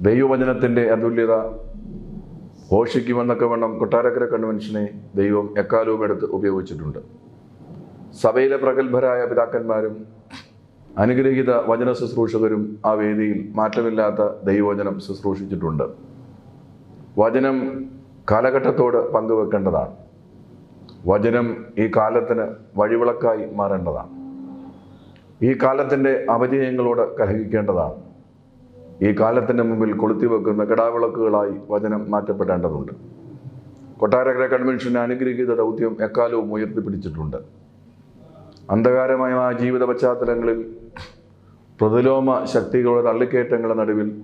ദൈവവചനത്തിന്റെ അതുല്യത ഘോഷിക്കുമെന്നൊക്കെ വേണം കൊട്ടാരക്കര കൺവെൻഷനെ ദൈവം എക്കാലവും എടുത്ത് ഉപയോഗിച്ചിട്ടുണ്ട്. സഭയിലെ പ്രഗത്ഭരായ പിതാക്കന്മാരും അനുഗ്രഹീത വചന ശുശ്രൂഷകരും ആ വേദിയിൽ മാറ്റമില്ലാത്ത ദൈവവചനം ശുശ്രൂഷിച്ചിട്ടുണ്ട്. വചനം കാലഘട്ടത്തോട് പങ്കുവെക്കേണ്ടതാണ്. വചനം ഈ കാലത്തിന് വഴിവിളക്കായി മാറേണ്ടതാണ്. ഈ കാലത്തിന്റെ അപജയങ്ങളോട് കലഹിക്കേണ്ടതാണ്. ഈ കാലത്തിന്റെ മുമ്പിൽ കൊളുത്തിവെക്കുന്ന കിടാവിളക്കുകളായി വചനം മാറ്റപ്പെടേണ്ടതുണ്ട്. കൊട്ടാരക്കര കൺവെൻഷനെ അനുഗ്രഹീത ദൗത്യം എക്കാലവും ഉയർത്തിപ്പിടിച്ചിട്ടുണ്ട്. അന്ധകാരമായ ആ ജീവിത പശ്ചാത്തലങ്ങളിൽ പ്രതിലോമ ശക്തികളുടെ തള്ളിക്കയറ്റങ്ങളുടെ നടുവിൽ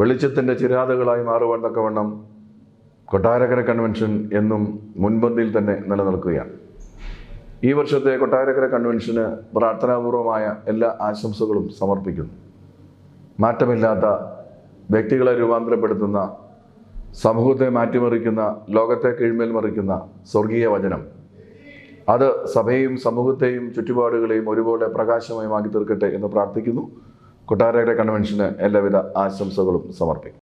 വെളിച്ചത്തിന്റെ ചിരാതകളായി മാറുവാൻ തക്കവണ്ണം കൊട്ടാരക്കര കൺവെൻഷൻ എന്നും മുൻപന്തിയിൽ തന്നെ നിലനിൽക്കുകയാണ്. ഈ വർഷത്തെ കൊട്ടാരക്കര കൺവെൻഷന് പ്രാർത്ഥനാപൂർവമായ എല്ലാ ആശംസകളും സമർപ്പിക്കുന്നു. മാറ്റമില്ലാത്ത വ്യക്തികളെ രൂപാന്തരപ്പെടുത്തുന്ന സമൂഹത്തെ മാറ്റിമറിക്കുന്ന ലോകത്തെ കീഴ്മേൽ മറിക്കുന്ന സ്വർഗീയ വചനം. അത് സഭയെയും സമൂഹത്തെയും ചുറ്റുപാടുകളെയും ഒരുപോലെ പ്രകാശമയമാക്കി തീർക്കട്ടെ എന്ന് പ്രാർത്ഥിക്കുന്നു. കൊട്ടാരയുടെ കൺവെൻഷന് എല്ലാവിധ ആശംസകളും സമർപ്പിക്കും